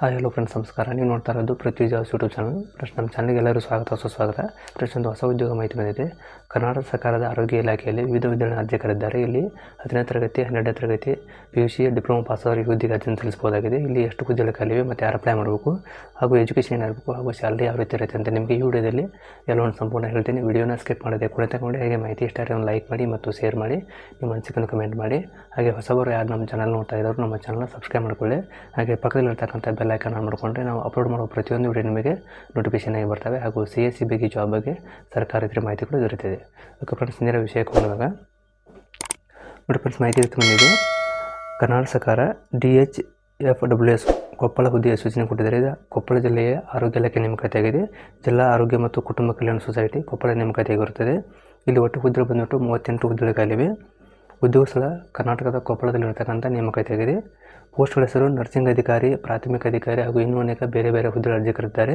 Hi hello friends ನಮಸ್ಕಾರ. ನೀವು ನೋಡ್ತಾ ಇರೋದು ಪೃಥ್ವಿ ಜಾಸ್ ಯೂಟ್ಯೂಬ್ ಚಾನಲ್ ಫ್ರೆಂಡ್ಸ್, ನಮ್ಮ ಚಾನಲ್ಗೆ ಎಲ್ಲರೂ ಸ್ವಾಗತ ಸುಸ್ವಾಗತ ಫ್ರೆಂಡ್ಸ್, ಒಂದು ಹೊಸ ಉದ್ಯೋಗ ಮಾಹಿತಿ ಬಂದಿದೆ. ಕರ್ನಾಟಕ ಸರ್ಕಾರದ ಆರೋಗ್ಯ ಇಲಾಖೆಯಲ್ಲಿ ವಿವಿಧ ವಿದ್ಯಾರ್ಥಿ ಅರ್ಜಿಕರಿದ್ದಾರೆ ಇಲ್ಲಿ ಹತ್ತನೇ ತರಗತಿ, ಹನ್ನೆರಡನೇ ತರಗತಿ P U C diploma pass ಅವರಿಗೆ ಹುದ್ದೆಗೆ ಅರ್ಜಿಯನ್ನು ಸಲ್ಲಿಸಬಹುದಾಗಿದೆ ಇಲ್ಲಿ ಎಷ್ಟು ಹುದ್ದೆಗಳು ಖಾಲಿವೆ ಮತ್ತು ಯಾರು ಅಪ್ಲೈ ಮಾಡಬೇಕು? ಹಾಗೂ ಎಜುಕೇಷನ್ ಏನಾಗಬೇಕು ಹಾಗೂ ಸ್ಯಾಲರಿ ಯಾವ ರೀತಿ ಇರುತ್ತೆ ಅಂತ ನಿಮಗೆ ಈ ವಿಡಿಯೋದಲ್ಲಿ ಎಲ್ಲವನ್ನು ಸಂಪೂರ್ಣ ಹೇಳ್ತೀನಿ. ವಿಡಿಯೋನ ಸ್ಕಿಪ್ ಮಾಡದೆ ಕೂಡ ತಗೊಂಡು ಹಾಗೆ ಮಾಹಿತಿ ಇಷ್ಟ ಆದರೆ ಒಂದು ಲೈಕ್ ಮಾಡಿ ಮತ್ತು ಶೇರ್ ಮಾಡಿ. ನಿಮ್ಮ ಅನಿಸಿಕೆಯನ್ನು ಕಮೆಂಟ್ ಮಾಡಿ. ಹಾಗೆ ಹೊಸಬರು ಯಾರು ನಮ್ಮ ಚಾನಲ್ ನೋಡ್ತಾ ಇದ್ದಾರೆ ನಮ್ಮ ಚಾನಲ್ನ ಸಬ್ಸ್ಕ್ರೈಬ್ ಮಾಡಿಕೊಳ್ಳಿ. ಹಾಗೆ ಪಕ್ಕದಲ್ಲಿರ್ತಕ್ಕಂಥ ಬೆಲ್ ಐಕನ್ ಆನ್ ಮಾಡಿಕೊಂಡ್ರೆ ನಾವು ಅಪ್ಲೋಡ್ ಮಾಡೋ ಪ್ರತಿಯೊಂದು ವಿಡಿಯೋ ನಿಮಗೆ ನೋಟಿಫಿಕೇಶನ್ ಆಗಿ ಬರ್ತವೆ ಹಾಗೂ ಸಿ ಎಸ್ ಸಿ ಬಗ್ಗೆ ಜಾಬ್ ಬಗ್ಗೆ ಸರ್ಕಾರೇತರ ಮಾಹಿತಿ ಕೂಡ ದೊರೆತಿದೆ. ಓಕೆ ಫ್ರೆಂಡ್ಸ್ ನೇರ ವಿಷಯಕ್ಕೆ ಬಂದಾಗ ನೋಡಿ ಫ್ರೆಂಡ್ಸ್ ಮಾಹಿತಿ ಬಂದಿದೆ ಕರ್ನಾಟಕ ಸರ್ಕಾರ D H F W S Koppal ಹುದ್ದೆಯ ಸೂಚನೆ ಕೊಟ್ಟಿದ್ದಾರೆ. ಕೊಪ್ಪಳ ಜಿಲ್ಲೆಯ ಆರೋಗ್ಯ ಇಲಾಖೆ ನೇಮಕಾತಿಯಾಗಿದೆ. ಜಿಲ್ಲಾ ಆರೋಗ್ಯ ಮತ್ತು ಕುಟುಂಬ ಕಲ್ಯಾಣ ಸೊಸೈಟಿ ಕೊಪ್ಪಳ ನೇಮಕಾತಿಯಾಗಿರುತ್ತದೆ ಇಲ್ಲಿ ಒಟ್ಟು ಹುದ್ದೆ ಬಂದ್ಬಿಟ್ಟು ಮೂವತ್ತೆಂಟು ಹುದ್ದೆಗಳಿವೆ ಉದ್ಯೋಗ ಸ್ಥಳ ಕರ್ನಾಟಕದ ಕೊಪ್ಪಳದಲ್ಲಿರ್ತಕ್ಕಂಥ ನೇಮಕಾತಿಯಾಗಿದೆ. ಪೋಸ್ಟ್ಗಳ ಹೆಸರು ನರ್ಸಿಂಗ್ ಅಧಿಕಾರಿ, ಪ್ರಾಥಮಿಕ ಅಧಿಕಾರಿ ಹಾಗೂ ಇನ್ನೂ ಅನೇಕ ಬೇರೆ ಬೇರೆ ಹುದ್ದೆಗಳ ಅರ್ಜಿಕರಿದ್ದಾರೆ.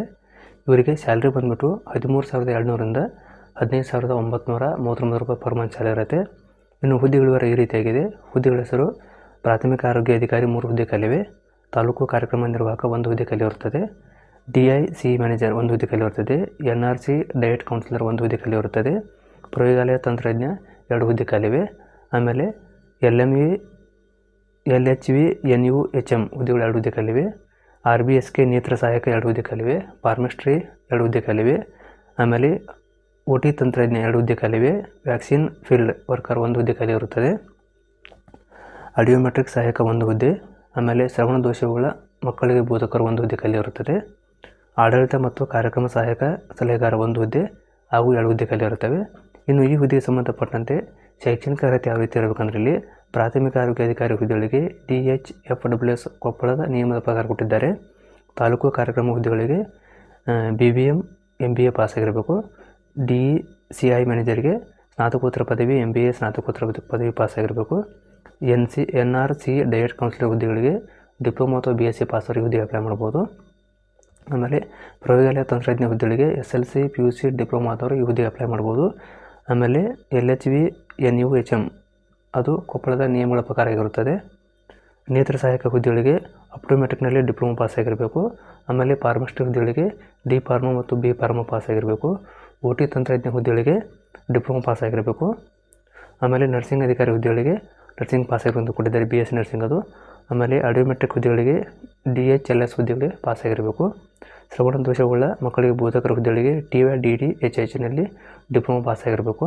ಇವರಿಗೆ ಸ್ಯಾಲ್ರಿ ಬಂದ್ಬಿಟ್ಟು ಹದಿಮೂರು ಸಾವಿರದ ಏಳ್ನೂರಿಂದ ಹದಿನೈದು ಸಾವಿರದ ಒಂಬತ್ತು ಮೂವತ್ತೊಂಬತ್ತು ರೂಪಾಯಿ ಪರ್ ಮಂತ್ ಸ್ಯಾಲರಿ ಇರುತ್ತೆ. ಇನ್ನು ಹುದ್ದೆಗಳ ವಿವರ ಈ ರೀತಿಯಾಗಿದೆ ಹುದ್ದೆಗಳ ಹೆಸರು ಪ್ರಾಥಮಿಕ ಆರೋಗ್ಯ ಅಧಿಕಾರಿ ಮೂರು ಹುದ್ದೆ ಕಲಿವೆ. ತಾಲೂಕು ಕಾರ್ಯಕ್ರಮ ನಿರ್ವಾಹಕ ಒಂದು ಹುದ್ದೆ ಕಲಿಯಿರುತ್ತದೆ ಡಿ ಐ ಸಿ ಮ್ಯಾನೇಜರ್ ಒಂದು ಹುದ್ದೆ ಕಲಿಯಿರುತ್ತದೆ N R C diet counsellor ಒಂದು ಹುದ್ದೆ ಕಲಿಯಿರುತ್ತದೆ ಪ್ರಯೋಗಾಲಯ ತಂತ್ರಜ್ಞ ಎರಡು ಹುದ್ದೆ ಕಲಿವೆ. ಆಮೇಲೆ L M E L H V, N U, H M ಹುದ್ದೆಗಳು ಎರಡು ಹುದ್ದೆ ಕಲಿವೆ. ಆರ್ ಬಿ ಎಸ್ ಕೆ ನೇತ್ರ ಸಹಾಯಕ ಎರಡು ಹುದ್ದೆ ಕಲಿವೆ. ಫಾರ್ಮಿಸ್ಟ್ರಿ ಎರಡು ಹುದ್ದೆ ಕಲಿವೆ. ಆಮೇಲೆ ಒ ಟಿ ತಂತ್ರಜ್ಞ ಎರಡು ಹುದ್ದೆ ಕಲಿವೆ. ವ್ಯಾಕ್ಸಿನ್ ಫೀಲ್ಡ್ ವರ್ಕರ್ ಒಂದು ಹುದ್ದೆ ಕಲಿಯಿರುತ್ತದೆ ಆಡಿಯೋಮೆಟ್ರಿಕ್ ಸಹಾಯಕ ಒಂದು ಹುದ್ದೆ. ಆಮೇಲೆ ಶ್ರವಣ ದೋಷವುಳ್ಳ ಮಕ್ಕಳಿಗೆ ಬೋಧಕರು ಒಂದು ಹುದ್ದೆ ಕಲಿಯಿರುತ್ತದೆ ಆಡಳಿತ ಮತ್ತು ಕಾರ್ಯಕ್ರಮ ಸಹಾಯಕ ಸಲಹೆಗಾರ ಒಂದು ಹುದ್ದೆ. ಹಾಗೂ ಎರಡು ಹುದ್ದೆ ಕಲಿಯಿರುತ್ತವೆ ಇನ್ನು ಈ ಹುದ್ದೆಗೆ ಸಂಬಂಧಪಟ್ಟಂತೆ ಶೈಕ್ಷಣಿಕ ಅರ್ಹತೆ ಯಾವ ರೀತಿ ಇರಬೇಕಂದ್ರೆ ಇಲ್ಲಿ ಪ್ರಾಥಮಿಕ ಆರೋಗ್ಯ ಅಧಿಕಾರಿ ಹುದ್ದೆಗಳಿಗೆ D H F W S ಕೊಪ್ಪಳದ ನಿಯಮದ ಪ್ರಕಾರ ಕೊಟ್ಟಿದ್ದಾರೆ. ತಾಲೂಕು ಕಾರ್ಯಕ್ರಮ ಹುದ್ದೆಗಳಿಗೆ B B M M B A ಪಾಸಾಗಿರಬೇಕು. D C I ಮ್ಯಾನೇಜರ್ಗೆ ಸ್ನಾತಕೋತ್ತರ ಪದವಿ ಎಂ ಬಿ ಎ ಸ್ನಾತಕೋತ್ತರ ಪದ- ಪದವಿ ಪಾಸಾಗಿರಬೇಕು. N C N R C diet counsellor ಹುದ್ದೆಗಳಿಗೆ ಡಿಪ್ಲೊಮಾ ಅಥವಾ ಬಿ ಎಸ್ ಸಿ ಪಾಸವರಿಗೆ ಹುದ್ದೆಗೆ ಅಪ್ಲೈ ಮಾಡ್ಬೋದು ಆಮೇಲೆ ಪ್ರಯೋಗಾಲಯ ತಂತ್ರಜ್ಞ ಹುದ್ದೆಗಳಿಗೆ S L C P U C diploma ಅಥವಾ ಈ ಹುದ್ದೆಗೆ ಅಪ್ಲೈ ಮಾಡ್ಬೋದು ಆಮೇಲೆ L H V N U H M ಅದು ಕೊಪ್ಪಳದ ನಿಯಮಗಳ ಪ್ರಕಾರ ಆಗಿರುತ್ತದೆ. ನೇತ್ರ ಸಹಾಯಕ ಹುದ್ದೆಗಳಿಗೆ ಅಪ್ಟೋಮೆಟ್ರಿಕ್ನಲ್ಲಿ ಡಿಪ್ಲೊಮಾ ಪಾಸ್ ಆಗಿರಬೇಕು ಆಮೇಲೆ ಫಾರ್ಮಸ್ಟಿ ಹುದ್ದೆಗಳಿಗೆ ಡಿ ಫಾರ್ಮ ಮತ್ತು ಬಿ ಫಾರ್ಮ ಪಾಸ್ ಆಗಿರಬೇಕು ಒ ಟಿ ತಂತ್ರಜ್ಞ ಹುದ್ದೆಗಳಿಗೆ ಡಿಪ್ಲೊಮಾ ಪಾಸ್ ಆಗಿರಬೇಕು ಆಮೇಲೆ ನರ್ಸಿಂಗ್ ಅಧಿಕಾರಿ ಹುದ್ದೆಗಳಿಗೆ ನರ್ಸಿಂಗ್ ಪಾಸ್ ಆಗಿರೋದು ಕೊಟ್ಟಿದ್ದಾರೆ ಬಿ ಎಸ್ ಸಿ ನರ್ಸಿಂಗ್ ಅದು. ಆಮೇಲೆ ಆಡಿಯೋಮೆಟ್ರಿಕ್ ಹುದ್ದೆಗಳಿಗೆ ಡಿ ಎಚ್ ಎಲ್ ಎಸ್ ಹುದ್ದೆಗಳಿಗೆ ಪಾಸ್ ಆಗಿರಬೇಕು ಶ್ರವಣ ದೋಷವುಳ್ಳ ಮಕ್ಕಳಿಗೆ ಬೋಧಕರ ಹುದ್ದೆಗಳಿಗೆ T Y, D D, H ಎಚ್ನಲ್ಲಿ diploma pass ಆಗಿರಬೇಕು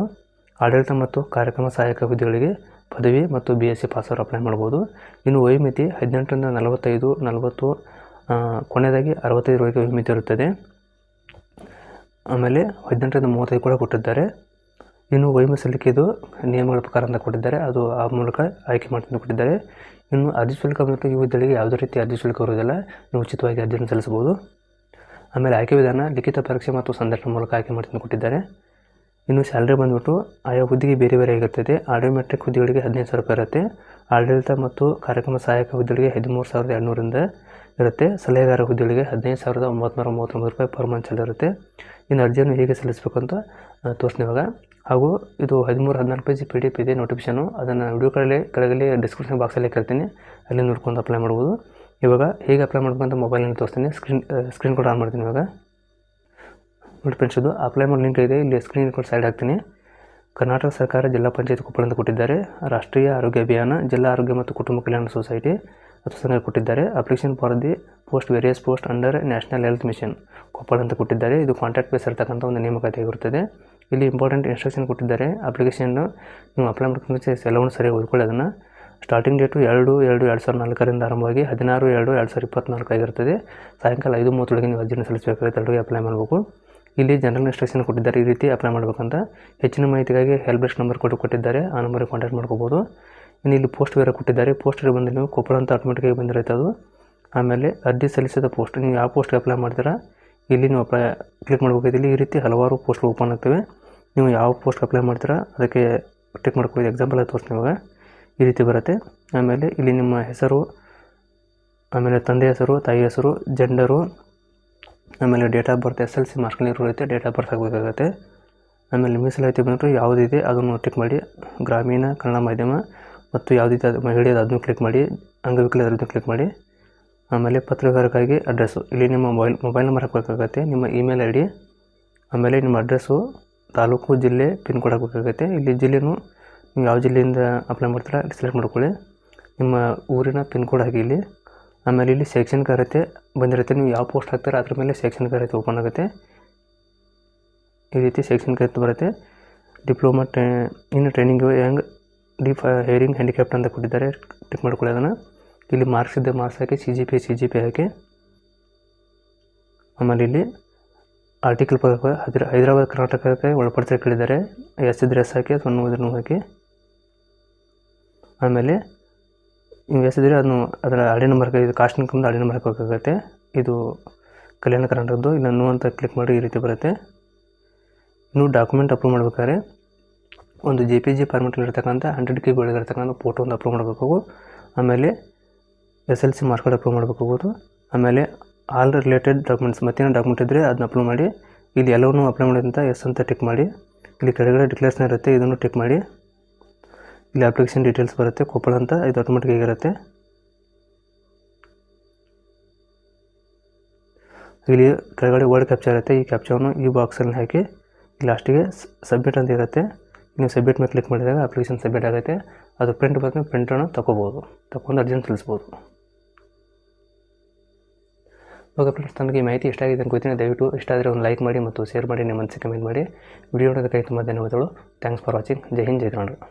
ಆಡಳಿತ ಮತ್ತು ಕಾರ್ಯಕ್ರಮ ಸಹಾಯಕ ಹುದ್ದೆಗಳಿಗೆ ಪದವಿ ಮತ್ತು ಬಿ ಎಸ್ ಸಿ ಪಾಸವರು ಅಪ್ಲೈ ಮಾಡ್ಬೋದು. ಇನ್ನು ವಯೋಮಿತಿ ಹದಿನೆಂಟರಿಂದ ನಲವತ್ತೈದು, ನಲವತ್ತು ಕೊನೆಯದಾಗಿ ಅರವತ್ತೈದರವರೆಗೆ ವಯೋಮಿತಿ ಇರುತ್ತದೆ. ಆಮೇಲೆ ಹದಿನೆಂಟರಿಂದ ಮೂವತ್ತೈದು ಕೂಡ ಕೊಟ್ಟಿದ್ದಾರೆ. ಇನ್ನು ವೈಮಿ ಸಲ್ಲಿಕೆದು ನಿಯಮಗಳ ಪ್ರಕಾರ ಅಂತ ಕೊಟ್ಟಿದ್ದಾರೆ. ಅದು ಆ ಮೂಲಕ ಆಯ್ಕೆ ಮಾಡ್ಕೊಂಡು ಕೊಟ್ಟಿದ್ದಾರೆ. ಇನ್ನು ಅರ್ಜಿ ಶುಲ್ಕ ಮೂಲಕ ಹುದ್ದೆಗಳಿಗೆ ಯಾವುದೇ ರೀತಿ ಅರ್ಜಿ ಶುಲ್ಕ ಇರುವುದಿಲ್ಲ. ನೀವು ಉಚಿತವಾಗಿ ಅರ್ಜಿಯನ್ನು ಸಲ್ಲಿಸಬಹುದು. ಆಮೇಲೆ ಆಯ್ಕೆ ವಿಧಾನ ಲಿಖಿತ ಪರೀಕ್ಷೆ ಮತ್ತು ಸಂದರ್ಶನ ಮೂಲಕ ಆಯ್ಕೆ ಮಾಡ್ಕೊಂಡು ಕೊಟ್ಟಿದ್ದಾರೆ. ಇನ್ನು ಸ್ಯಾಲ್ರಿ ಬಂದ್ಬಿಟ್ಟು ಆಯಾ ಹುದ್ದೆಗೆ ಬೇರೆ ಬೇರೆ ಆಗಿರ್ತದೆ ಆಡಿಯೋಮೆಟ್ರಿಕ್ ಹುದ್ದೆಗಳಿಗೆ ಹದಿನೈದು ಸಾವಿರ ರೂಪಾಯಿ ಇರುತ್ತೆ. ಆಡಳಿತ ಮತ್ತು ಕಾರ್ಯಕ್ರಮ ಸಹಾಯಕ ಹುದ್ದೆಗಳಿಗೆ ಹದಿಮೂರು ಸಾವಿರದ ಎರಡುನೂರಿಂದ ಇರುತ್ತೆ. ಸಲಹೆಗಾರ ಹುದ್ದೆಗಳಿಗೆ ಹದಿನೈದು ಸಾವಿರದ ಒಂಬತ್ತು ಮೂವತ್ತೊಂಬತ್ತು ರೂಪಾಯಿ ಪರ್ ಮಂತ್ ಇರುತ್ತೆ. ಇನ್ನು ಅರ್ಜಿಯನ್ನು ಹೇಗೆ ಸಲ್ಲಿಸಬೇಕು ಅಂತ ತೋರಿಸ್ತೀನಿ ಇವಾಗ. ಹಾಗೂ ಇದು ಹದಿಮೂರು ಹದಿನಾಲ್ಕು ಪೇಜ್ ಪಿ ಡಿ ಎಫ್ ಇದೆ ನೋಟಿಫಿಕೇಷನು ಅದನ್ನು ವಿಡಿಯೋ ಕಡೆ ಕೆಳಗಡೆ ಡಿಸ್ಕ್ರಿಪ್ಷನ್ ಬಾಕ್ಸಲ್ಲಿ ಕೇಳ್ತೀನಿ. ಅಲ್ಲಿ ನೋಡ್ಕೊಂಡು ಅಪ್ಲೈ ಮಾಡ್ಬೋದು. ಇವಾಗ ಹೇಗೆ ಅಪ್ಲೈ ಮಾಡ್ಬೇಕಂತ ಮೊಬೈಲಲ್ಲಿ ತೋರಿಸ್ತೀನಿ. ಸ್ಕ್ರೀನ್ ಸ್ಕ್ರೀನ್ ಕೂಡ ಆನ್ ಮಾಡ್ತೀನಿ ಇವಾಗ. ನೋಡಿ ಫ್ರೆಂಡ್ಸ್ ಇದು ಅಪ್ಲೈ ಮಾಡೋ ಲಿಂಕ್ ಇದೆ. ಇಲ್ಲಿ ಸ್ಕ್ರೀನ್ ಕೂಡ ಸೈಡ್ ಹಾಕ್ತೀನಿ. ಕರ್ನಾಟಕ ಸರ್ಕಾರ ಜಿಲ್ಲಾ ಪಂಚಾಯತ್ ಕೊಪ್ಪಳ ಅಂತ ಕೊಟ್ಟಿದ್ದಾರೆ. ರಾಷ್ಟ್ರೀಯ ಆರೋಗ್ಯ ಅಭಿಯಾನ, ಜಿಲ್ಲಾ ಆರೋಗ್ಯ ಮತ್ತು ಕುಟುಂಬ ಕಲ್ಯಾಣ ಸೊಸೈಟಿ ಅಥವಾ ಸಂಘ ಕೊಟ್ಟಿದ್ದಾರೆ. Application for the post various post under national health mission Koppal ಅಂತ ಕೊಟ್ಟಿದ್ದಾರೆ. ಇದು ಕಾಂಟ್ಯಾಕ್ಟ್ ಬೇಸ್ ಇರತಕ್ಕಂಥ ಒಂದು ನೇಮಕಾತಿ ಆಗಿರುತ್ತದೆ ಇಲ್ಲಿ ಇಂಪಾರ್ಟೆಂಟ್ ಇನ್ಸ್ಟ್ರಕ್ಷನ್ ಕೊಟ್ಟಿದ್ದಾರೆ. ಅಪ್ಲಿಕೇಶನ್ನು ನೀವು ಅಪ್ಲೈ ಮಾಡ್ಕೊಂಡು ಎಲ್ಲವನ್ನು ಸರಿಯಾಗಿ ಓದ್ಕೊಳ್ಳಿ ಅದನ್ನು. ಸ್ಟಾರ್ಟಿಂಗ್ ಡೇಟು ಎರಡು ಎರಡು ಎರಡು ಸಾವಿರದ ನಾಲ್ಕರಿಂದ ಆರಂಭವಾಗಿ ಹದಿನಾರು, ಎರಡು ಎರಡು ಸಾವಿರದ ಇಪ್ಪತ್ತ್ನಾಲ್ಕು ಆಗಿರ್ತದೆ. ಸಾಯಂಕಾಲ ಐದು ಮೂವತ್ತೊಳಗೆ ನೀವು ಅರ್ಜಿನ ಸಲ್ಲಿಸಬೇಕಾಗುತ್ತೆ ಅಪ್ಲೈ ಮಾಡಬೇಕು. ಇಲ್ಲಿ ಜನರಲ್ ಇನ್ಸ್ಟ್ರಕ್ಷನ್ ಕೊಟ್ಟಿದ್ದಾರೆ. ಈ ರೀತಿ ಅಪ್ಲೈ ಮಾಡಬೇಕಂತ ಹೆಚ್ಚಿನ ಮಾಹಿತಿಗಾಗಿ ಹೆಲ್ಪ್ ಡೆಸ್ಕ್ ನಂಬರ್ ಕೊಟ್ಟು ಕೊಟ್ಟಿದ್ದಾರೆ. ಆ ನಂಬರಿಗೆ ಕಾಂಟ್ಯಾಕ್ಟ್ ಮಾಡ್ಕೋಬೋದು. ಇನ್ನು ಇಲ್ಲಿ ಪೋಸ್ಟ್ ಬೇರೆ ಕೊಟ್ಟಿದ್ದಾರೆ. ಪೋಸ್ಟ್ ಬಂದು ನೀವು ಕೊಪ್ಪಳ ಅಂತ ಆಟೋಮೆಟಿಕಾಗಿ ಬಂದಿರುತ್ತೆ ಅದು. ಆಮೇಲೆ ಅರ್ಜಿ ಸಲ್ಲಿಸಿದ ಪೋಸ್ಟ್ ನೀವು ಯಾವ ಪೋಸ್ಟ್ಗೆ ಅಪ್ಲೈ ಮಾಡ್ತೀರಾ? ಇಲ್ಲಿ ನೀವು ಅಪ್ಲೈ ಕ್ಲಿಕ್ ಮಾಡಬೇಕಾಗಿದೆ ಇಲ್ಲಿ ಈ ರೀತಿ ಹಲವಾರು ಪೋಸ್ಟ್ ಓಪನ್ ಆಗ್ತವೆ. ನೀವು ಯಾವ ಪೋಸ್ಟ್ ಅಪ್ಲೈ ಮಾಡ್ತೀರಾ? ಅದಕ್ಕೆ ಟಿಕ್ ಮಾಡ್ಕೋಬೋದು ಎಕ್ಸಾಂಪಲ್ ಆಗಿ ತೋರಿಸ್ತೀನಿ ಇವಾಗ. ಈ ರೀತಿ ಬರುತ್ತೆ. ಆಮೇಲೆ ಇಲ್ಲಿ ನಿಮ್ಮ ಹೆಸರು, ಆಮೇಲೆ ತಂದೆ ಹೆಸರು, ತಾಯಿ ಹೆಸರು ಜೆಂಡರು ಆಮೇಲೆ date of birth S L C ಮಾರ್ಕ್ಸ್ನಲ್ಲಿ ಇರುತ್ತೆ ಡೇಟ್ ಆಫ್ ಬರ್ತ್ ಆಗಬೇಕಾಗತ್ತೆ ಆಮೇಲೆ ಮೀಸಲಾತಿ ಬಂದ್ಬಿಟ್ಟು ಯಾವುದಿದೆ ಅದನ್ನು ಟಿಕ್ ಮಾಡಿ. ಗ್ರಾಮೀಣ ಕನ್ನಡ ಮಾಧ್ಯಮ ಮತ್ತು ಯಾವುದಿದೆ ಅದು ಮಹಿಳೆಯದು ಅದನ್ನು ಕ್ಲಿಕ್ ಮಾಡಿ. ಅಂಗವಿಕಲ ಅಂಗವಿಕಲರದ್ದು ಕ್ಲಿಕ್ ಮಾಡಿ. ಆಮೇಲೆ ಪತ್ರಕಾರಕ್ಕಾಗಿ ಅಡ್ರೆಸ್ಸು ಇಲ್ಲಿ ನಿಮ್ಮ ಮೊಬೈಲ್ ಮೊಬೈಲ್ ನಂಬರ್ ಹಾಕಬೇಕಾಗತ್ತೆ. ನಿಮ್ಮ ಇಮೇಲ್ ಐ ಡಿ ಆಮೇಲೆ ನಿಮ್ಮ ಅಡ್ರೆಸ್ಸು ತಾಲೂಕು, ಜಿಲ್ಲೆ ಪಿನ್ ಕೋಡ್ ಹಾಕಬೇಕಾಗತ್ತೆ. ಇಲ್ಲಿ ಜಿಲ್ಲೆನೂ ನೀವು ಯಾವ ಜಿಲ್ಲೆಯಿಂದ ಅಪ್ಲೈ ಮಾಡ್ತೀರಾ ಸೆಲೆಕ್ಟ್ ಮಾಡ್ಕೊಳ್ಳಿ. ನಿಮ್ಮ ಊರಿನ ಪಿನ್ ಕೋಡ್ ಹಾಕಿ ಇಲ್ಲಿ. ಆಮೇಲೆ ಇಲ್ಲಿ ಸೆಕ್ಷನ್ ಕರೆತೆ ಬಂದಿರುತ್ತೆ. ನೀವು ಯಾವ ಪೋಸ್ಟ್ ಹಾಕ್ತಾರೆ ಅದ್ರ ಮೇಲೆ ಸೆಕ್ಷನ್ ಕರೆತೆ ಓಪನ್ ಆಗುತ್ತೆ. ಈ ರೀತಿ ಸೆಕ್ಷನ್ ಕರೆತೆ ಬರುತ್ತೆ. ಡಿಪ್ಲೊಮಾ ಟ್ರೇ ಇನ್ನು ಟ್ರೈನಿಂಗ್ ಹೆಂಗೆ ಡಿಫ್ ಹೇರಿಂಗ್ ಹ್ಯಾಂಡಿಕ್ಯಾಪ್ಟ್ ಅಂತ ಕೊಟ್ಟಿದ್ದಾರೆ. ಟಿಕ್ ಮಾಡ್ಕೊಳ್ಳಿ ಅದನ್ನು. ಇಲ್ಲಿ ಮಾರ್ಕ್ಸ್ ಇದ್ದ ಮಾರ್ಕ್ಸ್ ಹಾಕಿ C G P C G P ಹಾಕಿ. ಆಮೇಲೆ ಇಲ್ಲಿ ಆರ್ಟಿಕಲ್ ಹೈದ್ರ, ಹೈದರಾಬಾದ್, ಕರ್ನಾಟಕಕ್ಕೆ ಒಳಪಡಿಸಿ ಕೇಳಿದ್ದಾರೆ. ಎಸ್ ಇದ್ರೆ ಎಸ್ ಹಾಕಿ ಅಥವಾ ನೋವು ಹಾಕಿ. ಆಮೇಲೆ ನೀವು ಎಸ್ ಇದ್ದರೆ ಅದನ್ನು ಅದರ ಹಳೆ ನಂಬರ್ ಇದು ಕಾಸ್ಟ್ ಇನ್ಕಮ್ದು ಹಳೆ ನಂಬರ್ ಹಾಕಬೇಕಾಗುತ್ತೆ. ಇದು ಕಲ್ಯಾಣ ಕರ್ನಾಟಕದ್ದು ಇಲ್ಲ ನೋ ಅಂತ ಕ್ಲಿಕ್ ಮಾಡಿ ಈ ರೀತಿ ಬರುತ್ತೆ. ಇನ್ನು ಡಾಕ್ಯುಮೆಂಟ್ ಅಪ್ಲೋಡ್ ಮಾಡ್ಬೇಕಾದ್ರೆ ಒಂದು ಜೆ ಪಿ ಜಿ ಫಾರ್ಮೆಟಲ್ಲಿರ್ತಕ್ಕಂಥ ಹಂಡ್ರೆಡ್ ಕೆ ಒಳಗಿರ್ತಕ್ಕಂಥ ಫೋಟೋ ಒಂದು ಅಪ್ಲೋಡ್ ಮಾಡಬೇಕು ಆಮೇಲೆ S L C mark card upload ಮಾಡಬೇಕಾಗೋದು ಆಮೇಲೆ ಆಲ್ ರಿಲೇಟೆಡ್ ಡಾಕ್ಯುಮೆಂಟ್ಸ್ ಮತ್ತೇನು ಡಾಕ್ಯುಮೆಂಟ್ ಇದ್ದರೆ ಅದನ್ನ ಅಪ್ಲೋಡ್ ಮಾಡಿ ಇಲ್ಲಿ ಎಲ್ಲವನ್ನೂ ಅಪ್ಲೈ ಮಾಡಿದಂಥ ಎಸ್ ಅಂತ ಟಿಕ್ ಮಾಡಿ ಇಲ್ಲಿ ಕೆಳಗಡೆ ಡಿಕ್ಲೇರ್ಸ್ನ ಇರುತ್ತೆ, ಇದನ್ನು ಟಿಕ್ ಮಾಡಿ ಇಲ್ಲಿ ಅಪ್ಲಿಕೇಶನ್ ಡೀಟೇಲ್ಸ್ ಬರುತ್ತೆ, ಕೊಪ್ಪಳ ಅಂತ ಇದು ಆಟೋಮೆಟಿಕ್ ಆಗಿರುತ್ತೆ ಇಲ್ಲಿ ಕೆಳಗಡೆ ವರ್ಡ್ ಕ್ಯಾಪ್ಚರ್ ಇರುತ್ತೆ, ಈ ಕ್ಯಾಪ್ಚರ್ನು ಈ ಬಾಕ್ಸಲ್ಲಿ ಹಾಕಿ ಲಾಸ್ಟಿಗೆ ಸಬ್ಮಿಟ್ ಅಂತ ಇರುತ್ತೆ. ನೀವು ಸಬ್ಮಿಟ್ ಮೇಲೆ ಕ್ಲಿಕ್ ಮಾಡಿದಾಗ ಅಪ್ಲಿಕೇಶನ್ ಸಬ್ಮಿಟ್ ಆಗುತ್ತೆ. ಅದು ಪ್ರಿಂಟ್ ಬಂದರೆ ಪ್ರಿಂಟನ್ನು ತೊಗೋಬೋದು ತಗೊಂಡು ಅರ್ಜೆಂಟ್ ತಿಳಿಸ್ಬೋದು. ಓಕೆ ಫ್ರೆಂಡ್ಸ್ ಈ ಮಾಹಿತಿ ಇಷ್ಟ ಆಗಿದೆ ಅನ್ಕೋತೀನಿ ದಯವಿಟ್ಟು ಇಷ್ಟ ಆದರೆ ಒಂದು ಲೈಕ್ ಮಾಡಿ ಮತ್ತು ಶೇರ್ ಮಾಡಿ, ನಿಮ್ಮ ಮನಸ್ಸಿಗೆ ಕಮೆಂಟ್ ಮಾಡಿ. ವಿಡಿಯೋ ನೋಡೋದಕ್ಕೆ ತುಂಬ ಧನ್ಯವಾದಗಳು. ಥ್ಯಾಂಕ್ಸ್ ಫಾರ್ ವಾಚಿಂಗ್ ಜೈ ಹಿಂದ್, ಜೈ ಕರ್ನಾಟಕ